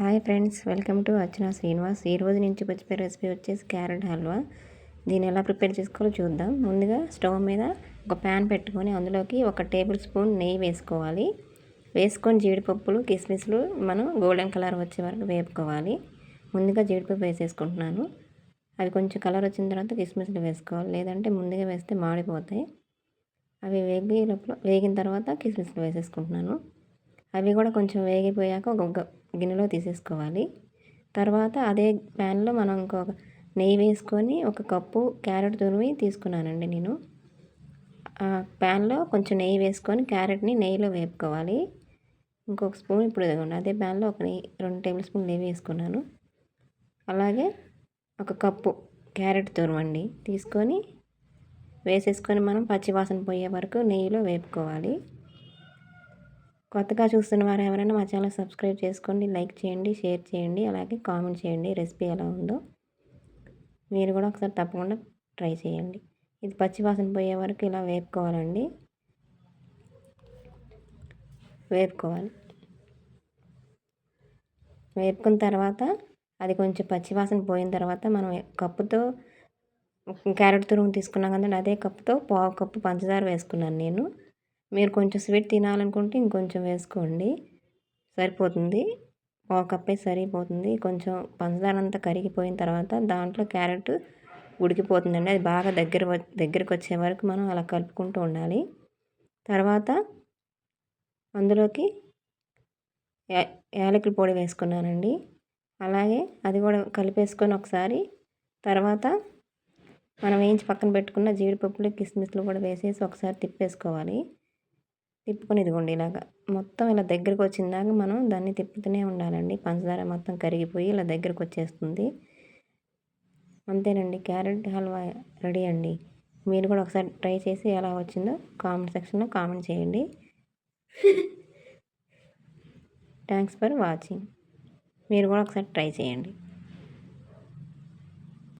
Hi friends welcome to Archana Srinivas. ఈ రోజు నుంచి వచ్చిపోయే రెసిపీ వచ్చేసి క్యారెట్ హల్వా. దీన్ని ఎలా ప్రిపేర్ చేసుకోవాలో చూద్దాం. ముందుగా స్టవ్ మీద ఒక ప్యాన్ పెట్టుకొని అందులోకి ఒక టేబుల్ స్పూన్ నెయ్యి వేసుకోవాలి. వేసుకొని జీడిపప్పులు కిస్మిస్లు మనం గోల్డెన్ కలర్ వచ్చే వరకు వేపుకోవాలి. ముందుగా జీడిపప్పు వేసేసుకుంటున్నాను. అవి కొంచెం కలర్ వచ్చిన తర్వాత కిస్మిస్లు వేసుకోవాలి. లేదంటే ముందుగా వేస్తే మాడిపోతాయి. అవి వేగి లోపల వేగిన తర్వాత కిస్మిస్లు వేసేసుకుంటున్నాను. అవి కూడా కొంచెం వేగిపోయాక ఒక గిన్నెలో తీసేసుకోవాలి. తర్వాత అదే ప్యాన్లో మనం ఇంకొక నెయ్యి వేసుకొని ఒక కప్పు క్యారెట్ తురిమి తీసుకున్నానండి నేను. ఆ ప్యాన్లో కొంచెం నెయ్యి వేసుకొని క్యారెట్ని నెయ్యిలో వేపుకోవాలి. ఇంకొక స్పూన్ ఇప్పుడు అదే ప్యాన్లో ఒక నెయ్యి రెండు టేబుల్ స్పూన్ నెయ్యి వేసుకున్నాను. అలాగే ఒక కప్పు క్యారెట్ తురమండి తీసుకొని వేసేసుకొని మనం పచ్చివాసన పోయే వరకు నెయ్యిలో వేపుకోవాలి. కొత్తగా చూస్తున్న వారు ఎవరైనా మా ఛానల్ సబ్స్క్రైబ్ చేసుకోండి లైక్ చేయండి షేర్ చేయండి అలాగే కామెంట్ చేయండి. రెసిపీ ఎలా ఉందో మీరు కూడా ఒకసారి తప్పకుండా ట్రై చేయండి. ఇది పచ్చివాసన పోయే వరకు ఇలా వేపుకోవాలండి. వేపుకోవాలి. వేపుకున్న తర్వాత అది కొంచెం పచ్చివాసన పోయిన తర్వాత మనం కప్పుతో క్యారెట్ తురుము తీసుకున్నాం కదండి అదే కప్పుతో పావు కప్పు పంచదార వేసుకున్నాను నేను. మీరు కొంచెం స్వీట్ తినాలనుకుంటే ఇంకొంచెం వేసుకోండి. సరిపోతుంది. ఒక కప్పే సరిపోతుంది. కొంచెం పంచదార అంతా కరిగిపోయిన తర్వాత దాంట్లో క్యారెట్ ఉడికిపోతుందండి. అది బాగా దగ్గర దగ్గరికి వచ్చే వరకు మనం అలా కలుపుకుంటూ ఉండాలి. తర్వాత అందులోకి యాలకుల పొడి వేసుకున్నానండి. అలాగే అది కూడా కలిపేసుకొని ఒకసారి తర్వాత మనం వేయించి పక్కన పెట్టుకున్న జీడిపప్పులు కిస్మిస్లు కూడా వేసేసి ఒకసారి తిప్పేసుకోవాలి. తిప్పుకొని ఇదిగోండి ఇలాగా మొత్తం ఇలా దగ్గరకు వచ్చిందాక మనం దాన్ని తిప్పుతూనే ఉండాలండి. పంచదార మొత్తం కరిగిపోయి ఇలా దగ్గరకు వచ్చేస్తుంది. అంతేనండి. క్యారెట్ హల్వా రెడీ అండి. మీరు కూడా ఒకసారి ట్రై చేసి ఎలా వచ్చిందో కామెంట్ సెక్షన్లో కామెంట్ చేయండి. థ్యాంక్స్ ఫర్ వాచింగ్ మీరు కూడా ఒకసారి ట్రై చేయండి.